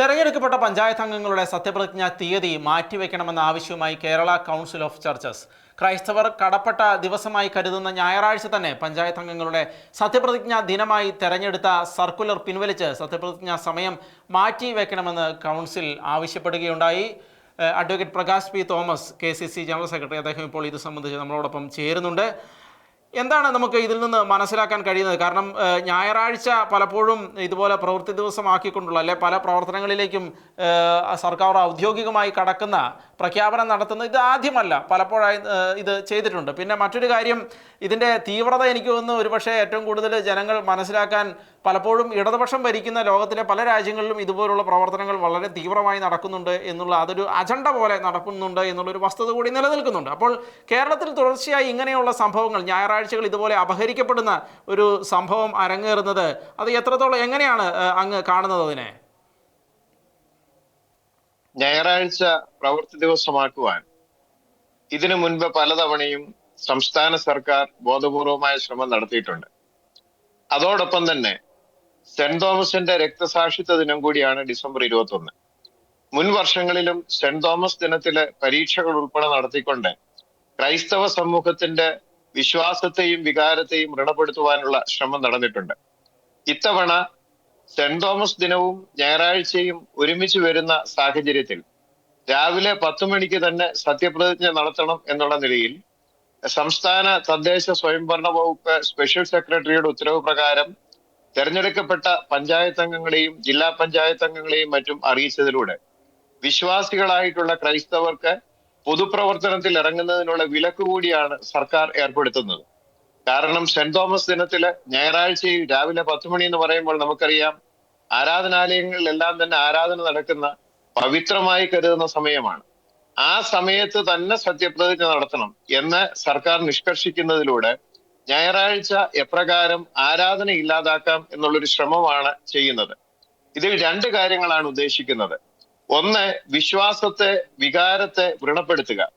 തെരഞ്ഞെടുക്കപ്പെട്ട പഞ്ചായത്ത് അംഗങ്ങളുടെ സത്യപ്രതിജ്ഞ തീയതി മാറ്റിവെക്കണമെന്ന ആവശ്യവുമായി കേരള കൗൺസിൽ ഓഫ് ചർച്ചസ്. ക്രൈസ്തവർ കടപ്പെട്ട ദിവസമായി കരുതുന്ന ഞായറാഴ്ച തന്നെ പഞ്ചായത്ത് അംഗങ്ങളുടെ സത്യപ്രതിജ്ഞ ദിനമായി തെരഞ്ഞെടുത്ത സർക്കുലർ പിൻവലിച്ച് സത്യപ്രതിജ്ഞ സമയം മാറ്റിവെക്കണമെന്ന് council ആവശ്യപ്പെടുകയുണ്ടായി. Advocate Prakash P Thomas K C C general secretary അദ്ദേഹം ഇപ്പോൾ ഇത് സംബന്ധിച്ച് നമ്മളോടൊപ്പം ചേരുന്നുണ്ട്. എന്താണ് നമുക്ക് ഇതിൽ നിന്ന് മനസ്സിലാക്കാൻ കഴിയുന്നത്? കാരണം ഞായറാഴ്ച പലപ്പോഴും ഇതുപോലെ പ്രവൃത്തി ദിവസമാക്കിക്കൊണ്ടുള്ള അല്ലെ പല പ്രവർത്തനങ്ങളിലേക്കും സർക്കാർ ഔദ്യോഗികമായി കടക്കുന്ന പ്രഖ്യാപനം നടത്തുന്ന ഇത് ആദ്യമല്ല. പലപ്പോഴായി ഇത് ചെയ്തിട്ടുണ്ട്. പിന്നെ മറ്റൊരു കാര്യം ഇതിന്റെ തീവ്രത എനിക്ക് തോന്നുന്നു ഒരുപക്ഷെ ഏറ്റവും കൂടുതൽ ജനങ്ങൾ മനസ്സിലാക്കാൻ പലപ്പോഴും ഇടതുപക്ഷം ഭരിക്കുന്ന ലോകത്തിലെ പല രാജ്യങ്ങളിലും ഇതുപോലുള്ള പ്രവർത്തനങ്ങൾ വളരെ തീവ്രമായി നടക്കുന്നുണ്ട് എന്നുള്ള അതൊരു അജണ്ട പോലെ നടക്കുന്നുണ്ട് എന്നുള്ളൊരു വസ്തുത കൂടി നിലനിൽക്കുന്നുണ്ട്. അപ്പോൾ കേരളത്തിൽ തുടർച്ചയായി ഇങ്ങനെയുള്ള സംഭവങ്ങൾ ഞായറാഴ്ചകൾ ഇതുപോലെ അപഹരിക്കപ്പെടുന്ന ഒരു സംഭവം അരങ്ങേറുന്നത് അത് എത്രത്തോളം എങ്ങനെയാണ് അങ്ങ് കാണുന്നത് അതിനെ? ഞായറാഴ്ച പ്രവൃത്തി ദിവസമാക്കുവാൻ ഇതിനു മുൻപ് പലതവണയും സംസ്ഥാന സർക്കാർ ബോധപൂർവമായ ശ്രമം നടത്തിയിട്ടുണ്ട്. അതോടൊപ്പം തന്നെ സെന്റ് തോമസിന്റെ രക്തസാക്ഷിത്വ ദിനം കൂടിയാണ് ഡിസംബർ ഇരുപത്തി ഒന്ന് മുൻ വർഷങ്ങളിലും സെന്റ് തോമസ് ദിനത്തിലെ പരീക്ഷകൾ ഉൾപ്പെടെ നടത്തിക്കൊണ്ട് ക്രൈസ്തവ സമൂഹത്തിന്റെ വിശ്വാസത്തെയും വികാരത്തെയും ഋണപ്പെടുത്തുവാനുള്ള ശ്രമം നടന്നിട്ടുണ്ട്. ഇത്തവണ സെന്റ് തോമസ് ദിനവും ഞായറാഴ്ചയും ഒരുമിച്ച് വരുന്ന സാഹചര്യത്തിൽ രാവിലെ പത്തു മണിക്ക് തന്നെ സത്യപ്രതിജ്ഞ നടത്തണം എന്നുള്ള നിലയിൽ സംസ്ഥാന തദ്ദേശ സ്വയംഭരണ വകുപ്പ് സ്പെഷ്യൽ സെക്രട്ടറിയുടെ ഉത്തരവ് പ്രകാരം തെരഞ്ഞെടുക്കപ്പെട്ട പഞ്ചായത്ത് അംഗങ്ങളെയും ജില്ലാ പഞ്ചായത്ത് അംഗങ്ങളെയും മറ്റും അറിയിച്ചതിലൂടെ വിശ്വാസികളായിട്ടുള്ള ക്രൈസ്തവർക്ക് പൊതുപ്രവർത്തനത്തിൽ ഇറങ്ങുന്നതിനുള്ള വിലക്ക് കൂടിയാണ് സർക്കാർ ഏർപ്പെടുത്തുന്നത്. കാരണം സെന്റ് തോമസ് ദിനത്തിൽ ഞായറാഴ്ചയിൽ രാവിലെ പത്ത് മണി എന്ന് പറയുമ്പോൾ നമുക്കറിയാം ആരാധനാലയങ്ങളിലെല്ലാം തന്നെ ആരാധന നടക്കുന്ന പവിത്രമായി കരുതുന്ന സമയമാണ്. ആ സമയത്ത് തന്നെ സത്യപ്രതിജ്ഞ നടത്തണം എന്ന് സർക്കാർ നിഷ്കർഷിക്കുന്നതിലൂടെ ഞായറാഴ്ച എപ്രകാരം ആരാധന ഇല്ലാതാക്കാം എന്നുള്ളൊരു ശ്രമമാണ് ചെയ്യുന്നത്. ഇതിൽ രണ്ട് കാര്യങ്ങളാണ് ഉദ്ദേശിക്കുന്നത്. ഒന്ന് വിശ്വാസത്തെ വികാരത്തെ വ്രണപ്പെടുത്തുക.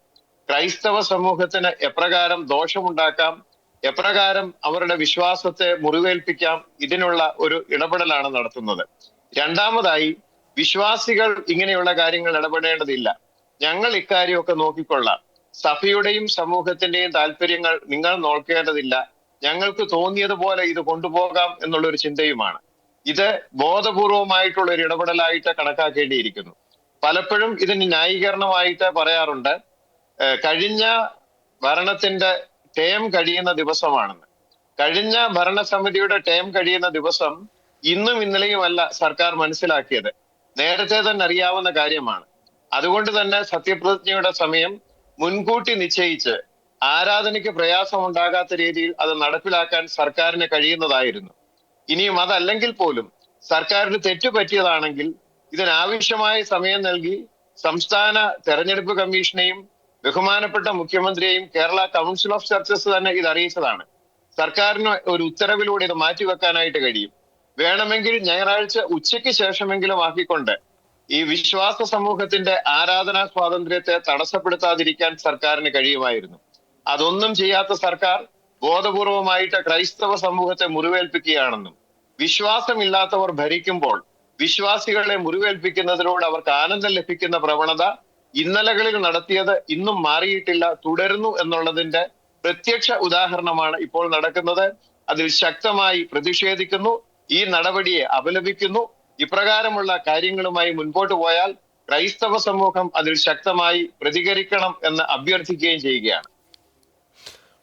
ക്രൈസ്തവ സമൂഹത്തിന് എപ്രകാരം ദോഷമുണ്ടാക്കാം എപ്രകാരം അവരുടെ വിശ്വാസത്തെ മുറിവേൽപ്പിക്കാം ഇതിനുള്ള ഒരു ഇടപെടലാണ് നടത്തുന്നത്. രണ്ടാമതായി വിശ്വാസികൾ ഇങ്ങനെയുള്ള കാര്യങ്ങൾ ഇടപെടേണ്ടതില്ല. ഞങ്ങൾ ഇക്കാര്യമൊക്കെ നോക്കിക്കൊള്ളാം. സഭയുടെയും സമൂഹത്തിന്റെയും താല്പര്യങ്ങൾ നിങ്ങൾ നോക്കേണ്ടതില്ല. ഞങ്ങൾക്ക് തോന്നിയതുപോലെ ഇത് കൊണ്ടുപോകാം എന്നുള്ള ഒരു ചിന്തയുമാണ്. ഇത് ബോധപൂർവമായിട്ടുള്ള ഒരു ഇടപെടലായിട്ട് കണക്കാക്കേണ്ടിയിരിക്കുന്നു. പലപ്പോഴും ഇതിന് ന്യായീകരണമായിട്ട് പറയാറുണ്ട്. കഴിഞ്ഞ ഭരണത്തിന്റെ ടേം കഴിയുന്ന ദിവസമാണെന്ന്. കഴിഞ്ഞ ഭരണസമിതിയുടെ ടേം കഴിയുന്ന ദിവസം ഇന്നും ഇന്നലെയുമല്ല സർക്കാർ മനസ്സിലാക്കിയത്. നേരത്തെ തന്നെ അറിയാവുന്ന കാര്യമാണ്. അതുകൊണ്ട് തന്നെ സത്യപ്രതിജ്ഞയുടെ സമയം മുൻകൂട്ടി നിശ്ചയിച്ച് ആരാധനയ്ക്ക് പ്രയാസമുണ്ടാകാത്ത രീതിയിൽ അത് നടപ്പിലാക്കാൻ സർക്കാരിന് കഴിയുന്നതായിരുന്നു. ഇനിയും അതല്ലെങ്കിൽ പോലും സർക്കാരിന് തെറ്റുപറ്റിയതാണെങ്കിൽ ഇതിനാവശ്യമായ സമയം നൽകി സംസ്ഥാന തെരഞ്ഞെടുപ്പ് കമ്മീഷനെയും ബഹുമാനപ്പെട്ട മുഖ്യമന്ത്രിയെയും കേരള കൗൺസിൽ ഓഫ് ചർച്ചസ് തന്നെ ഇത് അറിയിച്ചതാണ്. സർക്കാരിന് ഒരു ഉത്തരവിലൂടെ ഇത് മാറ്റിവെക്കാനായിട്ട് കഴിയും. വേണമെങ്കിൽ ഞായറാഴ്ച ഉച്ചയ്ക്ക് ശേഷമെങ്കിലും ആക്കിക്കൊണ്ട് ഈ വിശ്വാസ സമൂഹത്തിന്റെ ആരാധനാ സ്വാതന്ത്ര്യത്തെ തടസ്സപ്പെടുത്താതിരിക്കാൻ സർക്കാരിന് കഴിയുമായിരുന്നു. അതൊന്നും ചെയ്യാത്ത സർക്കാർ ബോധപൂർവമായിട്ട് ക്രൈസ്തവ സമൂഹത്തെ മുറിവേൽപ്പിക്കുകയാണെന്നും വിശ്വാസമില്ലാത്തവർ ഭരിക്കുമ്പോൾ വിശ്വാസികളെ മുറിവേൽപ്പിക്കുന്നതിലൂടെ അവർക്ക് ആനന്ദം ലഭിക്കുന്ന പ്രവണത ഇന്നലകളിൽ നടത്തിയത് ഇന്നും മാറിയിട്ടില്ല തുടരുന്നു എന്നുള്ളതിന്റെ പ്രത്യക്ഷ ഉദാഹരണമാണ് ഇപ്പോൾ നടക്കുന്നത്. അതിൽ ശക്തമായി പ്രതിഷേധിക്കുന്നു. ഈ നടപടിയെ അപലപിക്കുന്നു. ഇപ്രകാരമുള്ള കാര്യങ്ങളുമായി മുൻപോട്ട് പോയാൽ ക്രൈസ്തവ സമൂഹം അതിൽ ശക്തമായി പ്രതികരിക്കണം എന്ന് അഭ്യർത്ഥിക്കുകയും ചെയ്യുകയാണ്.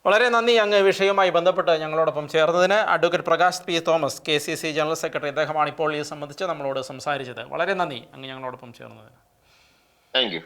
വളരെ നന്ദി അങ്ങ് വിഷയവുമായി ബന്ധപ്പെട്ട് ഞങ്ങളോടൊപ്പം ചേർന്നതിന്. Advocate Prakash P Thomas K C C general secretary അദ്ദേഹമാണ് ഇപ്പോൾ ഇത് സംബന്ധിച്ച് നമ്മളോട് സംസാരിച്ചത്. വളരെ നന്ദി അങ്ങ് ഞങ്ങളോടൊപ്പം ചേർന്നതിന്. Thank you